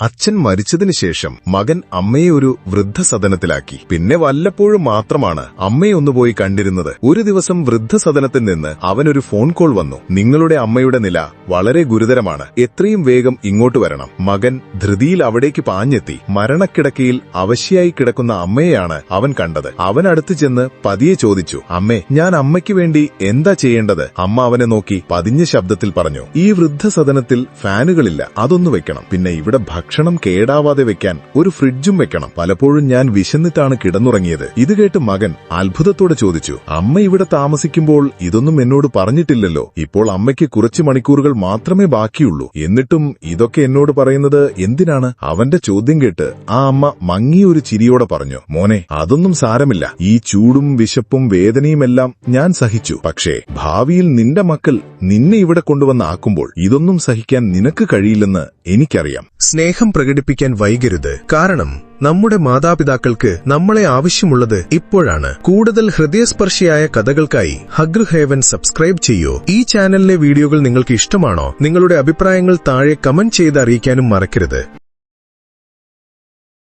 അച്ഛൻ മരിച്ചതിനു ശേഷം മകൻ അമ്മയെ ഒരു വൃദ്ധസദനത്തിലാക്കി. പിന്നെ വല്ലപ്പോഴും മാത്രമാണ് അമ്മയെ ഒന്ന് പോയി കണ്ടിരുന്നത്. ഒരു ദിവസം വൃദ്ധസദനത്തിൽ നിന്ന് അവനൊരു ഫോൺ കോൾ വന്നു. നിങ്ങളുടെ അമ്മയുടെ നില വളരെ ഗുരുതരമാണ്. എത്രയും വേഗം ഇങ്ങോട്ട് വരണം. മകൻ ധൃതിയിൽ അവിടേക്ക് പാഞ്ഞെത്തി. മരണക്കിടക്കയിൽ അവശയായി കിടക്കുന്ന അമ്മയെയാണ് അവൻ കണ്ടത്. അവൻ അടുത്തു ചെന്ന് പതിയെ ചോദിച്ചു അമ്മേ ഞാൻ അമ്മയ്ക്ക് വേണ്ടി എന്താ ചെയ്യേണ്ടത്? അമ്മ അവനെ നോക്കി പതിഞ്ഞ ശബ്ദത്തിൽ പറഞ്ഞു ഈ വൃദ്ധസദനത്തിൽ ഫാനുകളില്ല. അതൊന്നു വെക്കണം. പിന്നെ ഇവിടെ ഭക്ഷണം കേടാവാതെ വെക്കാൻ ഒരു ഫ്രിഡ്ജും വെക്കണം. പലപ്പോഴും ഞാൻ വിശന്നിട്ടാണ് കിടന്നുറങ്ങിയത്. ഇത് കേട്ട് മകൻ അത്ഭുതത്തോടെ ചോദിച്ചു അമ്മ ഇവിടെ താമസിക്കുമ്പോൾ ഇതൊന്നും എന്നോട് പറഞ്ഞിട്ടില്ലല്ലോ. ഇപ്പോൾ അമ്മയ്ക്ക് കുറച്ച് മണിക്കൂറുകൾ മാത്രമേ ബാക്കിയുള്ളൂ. എന്നിട്ടും ഇതൊക്കെ എന്നോട് പറയുന്നത് എന്തിനാണ്? അവന്റെ ചോദ്യം കേട്ട് ആ അമ്മ മങ്ങിയ ഒരു ചിരിയോടെ പറഞ്ഞു മോനെ അതൊന്നും സാരമില്ല. ഈ ചൂടും വിശപ്പും വേദനയുമെല്ലാം ഞാൻ സഹിച്ചു. പക്ഷേ ഭാവിയിൽ നിന്റെ മക്കൾ നിന്നെ ഇവിടെ കൊണ്ടുവന്നാക്കുമ്പോൾ ഇതൊന്നും സഹിക്കാൻ നിനക്ക് കഴിയില്ലെന്ന് എനിക്കറിയാം. സ്നേഹം പ്രകടിപ്പിക്കാൻ വൈകരുത്. കാരണം നമ്മുടെ മാതാപിതാക്കൾക്ക് നമ്മളെ ആവശ്യമുള്ളത് ഇപ്പോഴാണ്. കൂടുതൽ ഹൃദയസ്പർശിയായ കഥകൾക്കായി ഹഗ്ര ഹേവൻ സബ്സ്ക്രൈബ് ചെയ്യൂ. ഈ ചാനലിലെ വീഡിയോകൾ നിങ്ങൾക്ക് ഇഷ്ടമാണോ? നിങ്ങളുടെ അഭിപ്രായങ്ങൾ താഴെ കമന്റ് ചെയ്ത് അറിയിക്കാനും മറക്കരുത്.